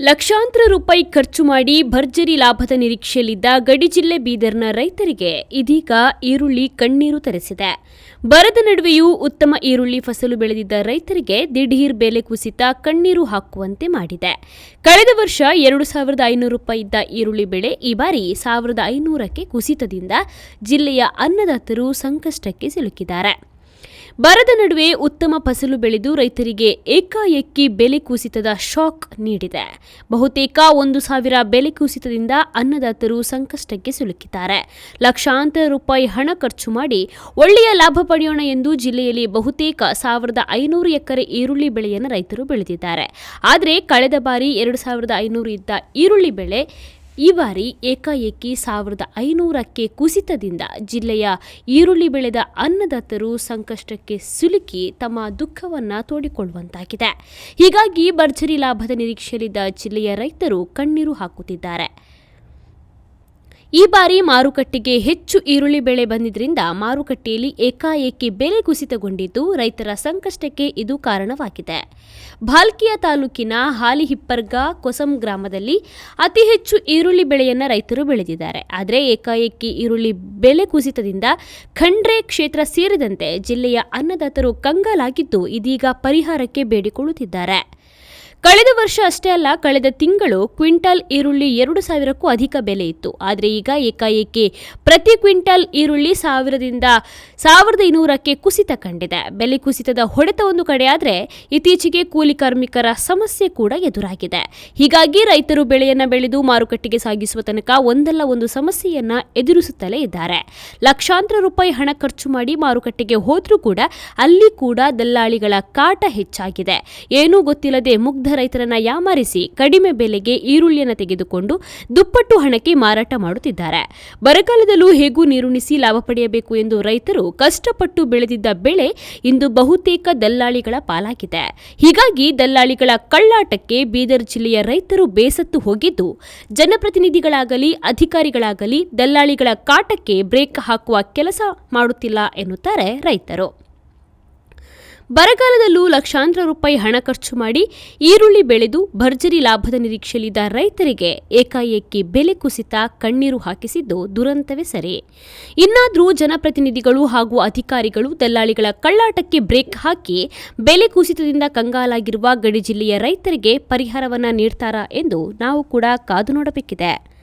ಲಕ್ಷಾಂತರ ರೂಪಾಯಿ ಖರ್ಚು ಮಾಡಿ ಭರ್ಜರಿ ಲಾಭದ ನಿರೀಕ್ಷೆಯಲ್ಲಿದ್ದ ಗಡಿ ಜಿಲ್ಲೆ ಬೀದರ್ನ ರೈತರಿಗೆ ಇದೀಗ ಈರುಳ್ಳಿ ಕಣ್ಣೀರು ತರಿಸಿದೆ. ಬರದ ನಡುವೆಯೂ ಉತ್ತಮ ಈರುಳ್ಳಿ ಫಸಲು ಬೆಳೆದಿದ್ದ ರೈತರಿಗೆ ದಿಢೀರ್ ಬೆಲೆ ಕುಸಿತ ಕಣ್ಣೀರು ಹಾಕುವಂತೆ ಮಾಡಿದೆ. ಕಳೆದ ವರ್ಷ ಎರಡು ಸಾವಿರದ ಐನೂರು ರೂಪಾಯಿ ಇದ್ದ ಈರುಳ್ಳಿ ಬೆಳೆ ಈ ಬಾರಿ ಸಾವಿರದ ಐನೂರಕ್ಕೆ ಕುಸಿತದಿಂದ ಜಿಲ್ಲೆಯ ಅನ್ನದಾತರು ಸಂಕಷ್ಟಕ್ಕೆ ಸಿಲುಕಿದ್ದಾರೆ. ಬರದ ನಡುವೆ ಉತ್ತಮ ಫಸಲು ಬೆಳೆದು ರೈತರಿಗೆ ಏಕಾಏಕಿ ಬೆಲೆ ಕುಸಿತದ ಶಾಕ್ ನೀಡಿದೆ. ಬಹುತೇಕ ಒಂದು ಸಾವಿರ ಬೆಲೆ ಕುಸಿತದಿಂದ ಅನ್ನದಾತರು ಸಂಕಷ್ಟಕ್ಕೆ ಸಿಲುಕಿದ್ದಾರೆ. ಲಕ್ಷಾಂತರ ರೂಪಾಯಿ ಹಣ ಖರ್ಚು ಮಾಡಿ ಒಳ್ಳೆಯ ಲಾಭ ಪಡೆಯೋಣ ಎಂದು ಜಿಲ್ಲೆಯಲ್ಲಿ ಬಹುತೇಕ ಸಾವಿರದ ಐನೂರು ಎಕರೆ ಈರುಳ್ಳಿ ಬೆಳೆಯನ್ನು ರೈತರು ಬೆಳೆದಿದ್ದಾರೆ. ಆದರೆ ಕಳೆದ ಬಾರಿ ಎರಡು ಸಾವಿರದ ಐನೂರು ಇದ್ದ ಈರುಳ್ಳಿ ಬೆಳೆ ಈ ಬಾರಿ ಏಕಾಏಕಿ ಸಾವಿರದ ಐನೂರಕ್ಕೆ ಕುಸಿತದಿಂದ ಜಿಲ್ಲೆಯ ಈರುಳ್ಳಿ ಬೆಳೆದ ಅನ್ನದಾತರು ಸಂಕಷ್ಟಕ್ಕೆ ಸಿಲುಕಿ ತಮ್ಮ ದುಃಖವನ್ನು ತೋಡಿಕೊಳ್ಳುವಂತಾಗಿದೆ. ಹೀಗಾಗಿ ಭರ್ಜರಿ ಲಾಭದ ನಿರೀಕ್ಷೆಯಲ್ಲಿದ್ದ ಜಿಲ್ಲೆಯ ರೈತರು ಕಣ್ಣೀರು ಹಾಕುತ್ತಿದ್ದಾರೆ. ಈ ಬಾರಿ ಮಾರುಕಟ್ಟೆಗೆ ಹೆಚ್ಚು ಈರುಳ್ಳಿ ಬೆಳೆ ಬಂದಿದ್ದರಿಂದ ಮಾರುಕಟ್ಟೆಯಲ್ಲಿ ಏಕಾಏಕಿ ಬೆಲೆ ಕುಸಿತಗೊಂಡಿದ್ದು ರೈತರ ಸಂಕಷ್ಟಕ್ಕೆ ಇದು ಕಾರಣವಾಗಿದೆ. ಭಾಲ್ಕಿಯ ತಾಲೂಕಿನ ಹಾಲಿಹಿಪ್ಪರ್ಗ ಕೊಸಂ ಗ್ರಾಮದಲ್ಲಿ ಅತಿ ಹೆಚ್ಚು ಈರುಳ್ಳಿ ಬೆಳೆಯನ್ನು ರೈತರು ಬೆಳೆದಿದ್ದಾರೆ. ಆದರೆ ಏಕಾಏಕಿ ಈರುಳ್ಳಿ ಬೆಲೆ ಕುಸಿತದಿಂದ ಖಂಡ್ರೆ ಕ್ಷೇತ್ರ ಸೇರಿದಂತೆ ಜಿಲ್ಲೆಯ ಅನ್ನದಾತರು ಕಂಗಾಲಾಗಿದ್ದು ಇದೀಗ ಪರಿಹಾರಕ್ಕೆ ಬೇಡಿಕೊಳ್ಳುತ್ತಿದ್ದಾರೆ. ಕಳೆದ ವರ್ಷ ಅಷ್ಟೇ ಅಲ್ಲ, ಕಳೆದ ತಿಂಗಳು ಕ್ವಿಂಟಲ್ ಈರುಳ್ಳಿ ಎರಡು ಸಾವಿರಕ್ಕೂ ಅಧಿಕ ಬೆಲೆ ಇತ್ತು. ಆದರೆ ಈಗ ಏಕಾಏಕಿ ಪ್ರತಿ ಕ್ವಿಂಟಲ್ ಈರುಳ್ಳಿ ಸಾವಿರದಿಂದ ಸಾವಿರದ ಇನ್ನೂರಕ್ಕೆ ಕುಸಿತ ಕಂಡಿದೆ. ಬೆಲೆ ಕುಸಿತದ ಹೊಡೆತ ಒಂದು ಕಡೆಯಾದರೆ ಇತ್ತೀಚೆಗೆ ಕೂಲಿ ಕಾರ್ಮಿಕರ ಸಮಸ್ಯೆ ಕೂಡ ಎದುರಾಗಿದೆ. ಹೀಗಾಗಿ ರೈತರು ಬೆಳೆಯನ್ನು ಬೆಳೆದು ಮಾರುಕಟ್ಟೆಗೆ ಸಾಗಿಸುವ ತನಕ ಒಂದಲ್ಲ ಒಂದು ಸಮಸ್ಯೆಯನ್ನ ಎದುರಿಸುತ್ತಲೇ ಇದ್ದಾರೆ. ಲಕ್ಷಾಂತರ ರೂಪಾಯಿ ಹಣ ಖರ್ಚು ಮಾಡಿ ಮಾರುಕಟ್ಟೆಗೆ ಹೋದರೂ ಕೂಡ ಅಲ್ಲಿ ಕೂಡ ದಲ್ಲಾಳಿಗಳ ಕಾಟ ಹೆಚ್ಚಾಗಿದೆ. ಏನೂ ಗೊತ್ತಿಲ್ಲದೆ ಮುಗ್ಧ ರೈತರನ್ನ ಯಾಮಾರಿಸಿ ಕಡಿಮೆ ಬೆಲೆಗೆ ಈರುಳ್ಳಿಯನ್ನು ತೆಗೆದುಕೊಂಡು ದುಪ್ಪಟ್ಟು ಹಣಕ್ಕೆ ಮಾರಾಟ ಮಾಡುತ್ತಿದ್ದಾರೆ. ಬರಗಾಲದಲ್ಲೂ ಹೇಗೂ ನೀರುಣಿಸಿ ಲಾಭ ಪಡೆಯಬೇಕು ಎಂದು ರೈತರು ಕಷ್ಟಪಟ್ಟು ಬೆಳೆದಿದ್ದ ಬೆಳೆ ಇಂದು ಬಹುತೇಕ ದಲ್ಲಾಳಿಗಳ ಪಾಲಾಗಿದೆ. ಹೀಗಾಗಿ ದಲ್ಲಾಳಿಗಳ ಕಳ್ಳಾಟಕ್ಕೆ ಬೀದರ್ ಜಿಲ್ಲೆಯ ರೈತರು ಬೇಸತ್ತು ಹೋಗಿದ್ದು, ಜನಪ್ರತಿನಿಧಿಗಳಾಗಲಿ, ಅಧಿಕಾರಿಗಳಾಗಲಿ ದಲ್ಲಾಳಿಗಳ ಕಾಟಕ್ಕೆ ಬ್ರೇಕ್ ಹಾಕುವ ಕೆಲಸ ಮಾಡುತ್ತಿಲ್ಲ ಎನ್ನುತ್ತಾರೆ ರೈತರು. ಬರಗಾಲದಲ್ಲೂ ಲಕ್ಷಾಂತರ ರೂಪಾಯಿ ಹಣ ಖರ್ಚು ಮಾಡಿ ಈರುಳ್ಳಿ ಬೆಳೆದು ಭರ್ಜರಿ ಲಾಭದ ನಿರೀಕ್ಷೆಯಲ್ಲಿದ್ದ ರೈತರಿಗೆ ಏಕಾಏಕಿ ಬೆಲೆ ಕುಸಿತ ಕಣ್ಣೀರು ಹಾಕಿಸಿದ್ದು ದುರಂತವೇ ಸರಿ. ಇನ್ನಾದರೂ ಜನಪ್ರತಿನಿಧಿಗಳು ಹಾಗೂ ಅಧಿಕಾರಿಗಳು ದಲ್ಲಾಳಿಗಳ ಕಳ್ಳಾಟಕ್ಕೆ ಬ್ರೇಕ್ ಹಾಕಿ ಬೆಲೆ ಕುಸಿತದಿಂದ ಕಂಗಾಲಾಗಿರುವ ಗಡಿ ಜಿಲ್ಲೆಯ ರೈತರಿಗೆ ಪರಿಹಾರವನ್ನು ನೀಡ್ತಾರಾ ಎಂದು ನಾವು ಕೂಡ ಕಾದು ನೋಡಬೇಕಿದೆ.